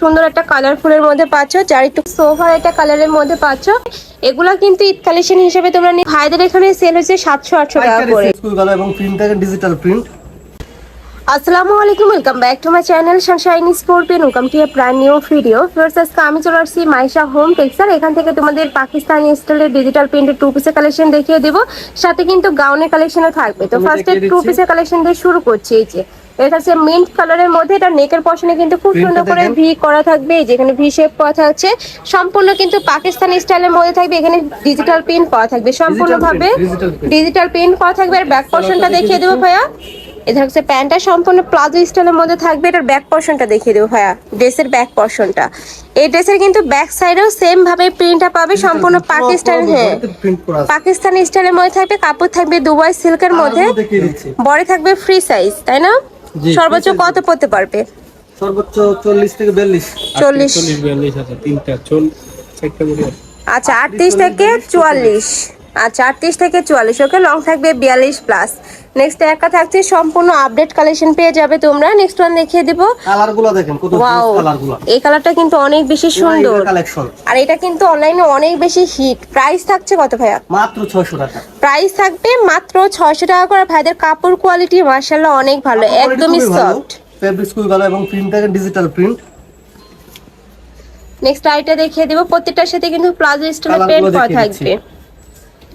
সুন্দর একটা কালারফুলের মধ্যে পাচ্ছ যার একটু সোভার একটা কালারের মধ্যে পাচ্ছ। এগুলা কিন্তু ঈদ কালেকশন হিসেবে তোমরা ভাইদের এখানে সেল হচ্ছে সাতশো আটশো টাকা করে। স্কুল গলা এবং প্রিন্ট থাকে ডিজিটাল প্রিন্ট আসসালামু আলাইকুম welcome back to my channel Sunshine Scorpion welcome to a brand new video first আজকে আমি চলে আসছি মাইশা হোম টেক্সটাইল এখান থেকে তোমাদের পাকিস্তানি স্টাইলের ডিজিটাল প্রিন্টের টু পিসের কালেকশন দেখিয়ে দেবো। সাথে কিন্তু গাউনের কালেকশনও থাকবে। তো ফার্স্টে টু পিসের কালেকশন দিয়ে শুরু করছি এই যে। এটা হচ্ছে মিন্ট কালারের মধ্যে এটা নেকের পশনে কিন্তু খুব সুন্দর করে ভি করা থাকবে যেখানে ভি শেপ করা থাকছে সম্পূর্ণ কিন্তু পাকিস্তানি স্টাইলের মধ্যে থাকবে এখানে ডিজিটাল প্রিন্ট করা থাকবে সম্পূর্ণভাবে। ডিজিটাল প্রিন্ট করা থাকবে আর ব্যাক পশনটা দেখিয়ে দেবো ভাইয়া। এটা হচ্ছে প্যান্টটা সম্পূর্ণ প্লাজো স্টাইলের মধ্যে থাকবে এটার ব্যাক পর্শনটা দেখিয়ে দেবো ভাইয়া ড্রেসের ব্যাক পর্শনটা এই ড্রেসের কিন্তু ব্যাক সাইডেও সেম ভাবে প্রিন্টটা পাবে সম্পূর্ণ পাকিস্তান হ্যাঁ। পাকিস্তানি স্টাইলের মধ্যে থাকবে কাপড় থাকবে দুবাই সিল্কের মধ্যে বড় থাকবে ফ্রি সাইজ তাই না? সর্বোচ্চ কত পড়তে পারবে? সর্বোচ্চ চল্লিশ থেকে বিয়াল্লিশ। চল্লিশ। চল্লিশ বিয়াল্লিশ আছে তিনটা চল চারটা করে আছে। আচ্ছা আটত্রিশ থেকে চুয়াল্লিশ। আচ্ছা আটত্রিশ থেকে চুয়াল্লিশ ওকে লং থাকবে বিয়াল্লিশ প্লাস নেক্সট একা থাকছে সম্পূর্ণ আপডেট কালেকশন পেয়ে যাবে তোমরা। নেক্সট ওয়ান দেখিয়ে দেবো। কালারগুলো দেখেন কত ওয়াও এই কালারটা কিন্তু অনেক বেশি সুন্দর। আর এটা কিন্তু অনলাইনে অনেক বেশি হিট প্রাইস থাকছে কত ভাইয়া? মাত্র ছয়শো টাকা। প্রাইস থাকবে মাত্র ছয়শো টাকা করে। ভাইদের কাপড় কোয়ালিটি মার্শাল্লাহ অনেক ভালো একদমই সফট ফেব্রিক স্কুল গলা এবং প্রিন্ট থাকে ডিজিটাল প্রিন্ট নেক্সট আইটা দেখিয়ে দেবো। প্রত্যেকটার সাথে কিন্তু প্লাজো স্টাইলের পেন্ট করা থাকবে।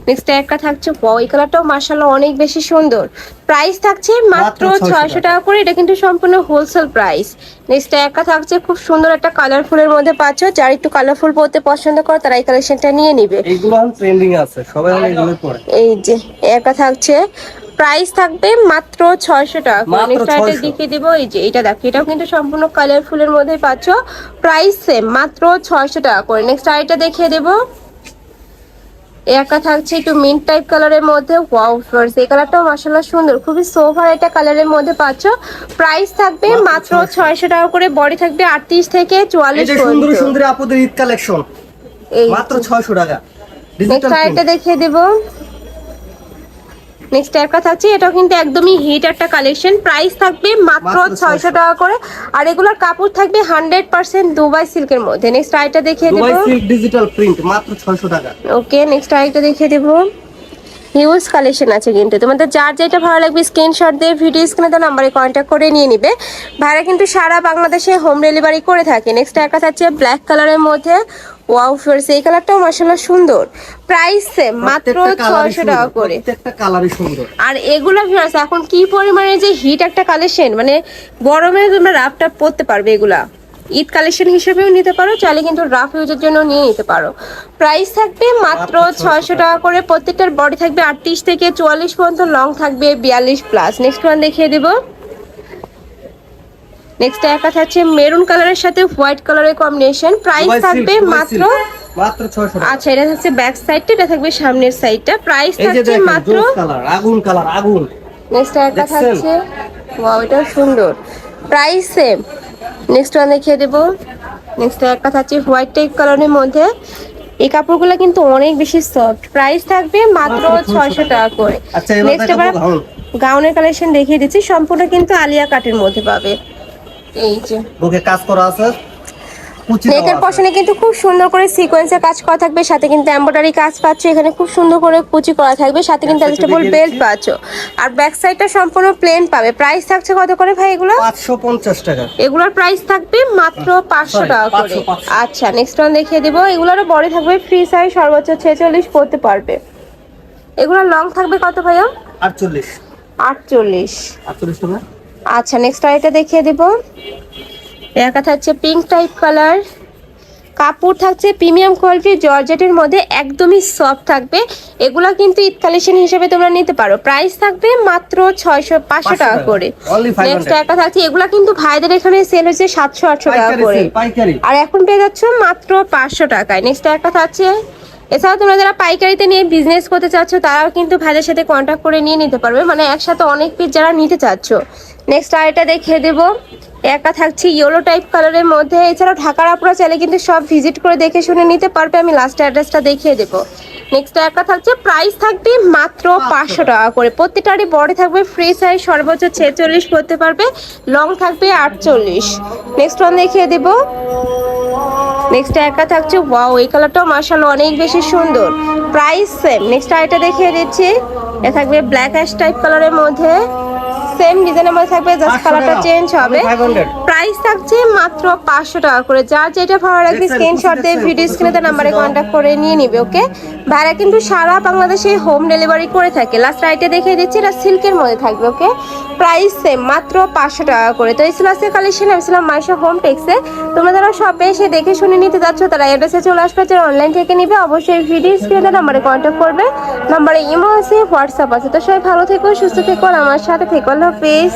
নেক্সট একটা থাকছে এই কালারটাও মার্শাল্লাহ অনেক বেশি সুন্দর। প্রাইস থাকছে মাত্র মাত্র 600 ছয়শো টাকা করে এটা কিন্তু সম্পূর্ণ হোলসেল প্রাইস নেক্সট একটা থাকছে খুব সুন্দর একটা কালারফুলের মধ্যে পাচ্ছ যার একটু কালারফুল পরতে পছন্দ করে তারা এই কালেকশনটা নিয়ে নিবে। এখন ট্রেন্ডিং আছে সবাই এগুলো পরে। এই যে একটা থাকছে প্রাইস থাকবে মাত্র ছয়শো টাকা নেক্সট আইটা 600 দেখিয়ে দিব এই যে এটা দেখো এটাও কিন্তু সম্পূর্ণ কালারফুলের মধ্যে পাচ্ছ। প্রাইস সেম মাত্র ছয়শো টাকা করে। নেক্সট আইটা দেখিয়ে দেবো। এই একটা থাকছে একটু মিন্ট টাইপ কালারের মধ্যে। ওয়াও ফ্লোর্স এই কালারটাও মাসাল্লাহ সুন্দর। খুবই সোভার একটা কালারের মধ্যে পাচ্ছ। প্রাইস থাকবে মাত্র মাত্র 600 ছয়শো টাকা করে। বডি থাকবে আটত্রিশ থেকে চুয়াল্লিশ সুন্দর সুন্দর আপুদের ঈদ কালেকশন এই মাত্র ছয়শো টাকা। নেক্সট আরেকটা দেখিয়ে দেব। নেক্সট একটা থাকছে এটাও কিন্তু একদমই হিট একটা কালেকশন প্রাইস থাকবে মাত্র ছয়শো টাকা করে। আর এগুলোর কাপড় থাকবে হান্ড্রেড পার্সেন্ট দুবাই সিল্কের মধ্যে। নেক্সট আরেকটা দেখিয়ে দেবো। ডিজিটাল প্রিন্ট মাত্র ছয়শো টাকা। ওকে নেক্সট আরেকটা দেখিয়ে দেবো। হিউজ কালেকশন আছে কিন্তু। তোমাদের যার যেটা ভালো লাগবে স্ক্রিনশট দিয়ে ভিডিও স্ক্রিনে তো নাম্বারে কন্ট্যাক্ট করে নিয়ে নিবে। ভাইরা কিন্তু সারা বাংলাদেশে হোম ডেলিভারি করে থাকে। নেক্সট একটা থাকছে ব্ল্যাক কালারের মধ্যে। ওয়াও ফিয়ার্স এই কালারটাও মাসাল্লাহ সুন্দর। প্রাইস সেম মাত্র প্রত্যেকটা colour-ই ছয়শো সুন্দর, টাকা করে। প্রত্যেকটা কালারই সুন্দর। আর এগুলো ভিউয়ার্স এখন কি পরিমাণে যে হিট একটা কালেকশন মানে গরমে তোমরা রাফটা পরতে পারবে এগুলা। ঈদ কালেকশন হিসেবেও নিতে পারো চাইলে কিন্তু রাফ ইউজের জন্য নিয়ে নিতে পারো। প্রাইস থাকবে মাত্র 600 ছয়শো টাকা করে প্রত্যেকটার বডি থাকবে আটত্রিশ থেকে চুয়াল্লিশ পর্যন্ত লং থাকবে বিয়াল্লিশ প্লাস নেক্সট ওয়ান দেখিয়ে দেবো। নেক্সট একা থাকছে মেরুন কালারের সাথে হোয়াইট কালারের কম্বিনেশন প্রাইস থাকবে মাত্র মাত্র ছয়শো টাকা। আচ্ছা এটা থাকছে ব্যাক সাইডটা এটা থাকবে সামনের সাইডটা প্রাইস থাকছে মাত্র কালার আগুন কালার আগুন। নেক্সট একটা? থাকছে ওয়াও এটা সুন্দর। প্রাইস সেম নেক্সট ওয়ান দেখিয়ে দেবো। নেক্সট একটা থাকছে হোয়াইট টাইপ কালারের মধ্যে। এই কাপড়গুলো কিন্তু অনেক বেশি সফট প্রাইস থাকবে মাত্র মাত্র 600 ছয়শো টাকা। করে। আচ্ছা, নেক্সট এবার গাউনের কালেকশন দেখিয়ে দিচ্ছি। সম্পূর্ণ কিন্তু আলিয়া কাটের মধ্যে পাবে। এই যে। বুকে কাজ করা আছে নেকের পশনে কিন্তু খুব সুন্দর করে সিকোয়েন্সের কাজ করা থাকবে সাথে কিন্তু এমব্রয়ডারি কাজ পাচ্ছ এখানে খুব সুন্দর করে কুচি করা থাকবে সাথে কিন্তু অ্যাডজাস্টেবল বেল্ট পাচ্ছ। আর ব্যাক সাইডটা সম্পূর্ণ প্লেন পাবে। প্রাইস থাকছে কত করে ভাই এগুলো? পাঁচশো পঞ্চাশ টাকা। এগুলোর প্রাইস থাকবে মাত্র পাঁচশো Sorry, টাকা করে। 500, 500 আচ্ছা নেক্সট ওয়ান দেখিয়ে দিব। এগুলোরও বড় থাকবে ফ্রি সাইজ সর্বোচ্চ ছেচল্লিশ পড়তে পারবে। এগুলোর লং থাকবে কত ভাইয়া? আটচল্লিশ। আটচল্লিশ। আটচল্লিশ টাকা? আচ্ছা নেক্সট আরেকটা দেখিয়ে দিব। একা থাকছে পিঙ্ক টাইপ কালার কাপড় থাকছে প্রিমিয়াম কোয়ালিটির জর্জেটের মধ্যে একদমই সফট থাকবে। এগুলা কিন্তু ঈদ কালেকশন হিসেবে তোমরা নিতে পারো। প্রাইস থাকবে মাত্র ছয়শো পাঁচশো টাকা। করে। Only 500 নেক্সট একটা থাকছে এগুলা কিন্তু ভাইদের এখানে সেল হচ্ছে সাতশো আটশো টাকা করে। আর এখন পেয়ে যাচ্ছ মাত্র পাঁচশো টাকায়। নেক্সট একটা থাকছে এছাড়াও তোমরা যারা পাইকারিতে নিয়ে বিজনেস করতে চাচ্ছ তারাও কিন্তু ভাইদের সাথে কন্ট্যাক্ট করে নিয়ে নিতে পারবে। মানে একসাথে অনেক পিস যারা নিতে চাচ্ছ। নেক্সট আরেকটা দেখিয়ে দেবো। একা থাকছে ইয়েলো টাইপ কালারের মধ্যে। এছাড়াও ঢাকার আপনারা চাইলে কিন্তু সব ভিজিট করে দেখে শুনে নিতে পারবে। আমি লাস্ট অ্যাড্রেসটা দেখিয়ে দেবো। নেক্সট একটা থাকছে প্রাইস থাকবে মাত্র পাঁচশো টাকা করে। প্রত্যেকটারই বডি থাকবে ফ্রি সাইজ সর্বোচ্চ ছেচল্লিশ করতে পারবে। লং থাকবে আটচল্লিশ। নেক্সট ওয়ান দেখিয়ে দেবো। নেক্সট একটা থাকছে ওয়াও এই কালারটাও মার্শাল অনেক বেশি সুন্দর। প্রাইস সেম নেক্সট আইটা দেখিয়ে দিচ্ছি। এ থাকবে ব্ল্যাক অ্যাশ টাইপ কালারের মধ্যে। সেম ডিজাইনের মধ্যে থাকবে জাস্ট কালারটা চেঞ্জ হবে। প্রাইস থাকছে মাত্র পাঁচশো টাকা করে। যার যেটা ভালো লাগবে স্ক্রিনশট দিয়ে ভিডিও স্ক্রিনে দেখছেন, নাম্বারে দেখছেন। কন্ট্যাক্ট করে নিয়ে নিবে ওকে ভাড়া কিন্তু সারা বাংলাদেশে হোম ডেলিভারি করে থাকে। লাস্ট রাইটে দেখিয়ে দিচ্ছি এটা সিল্কের মধ্যে থাকবে ওকে প্রাইস সেম মাত্র পাঁচশো টাকা করে। তো এই ছিল আজকে কালেকশন আমি ছিলাম মাইশা হোম টেক্সে তোমরা যারা শপে এসে দেখে শুনে নিতে যাচ্ছ তারা অ্যাড্রেসে চলে আসবে যারা অনলাইন থেকে নিবে অবশ্যই ভিডিও স্ক্রিনে নাম্বারে কন্ট্যাক্ট করবে। নাম্বারে ইমো আছে হোয়াটসঅ্যাপ আছে। তো সবাই ভালো থেকো সুস্থ থেকো আর আমার সাথে থেকো। আল্লাহ হাফেজ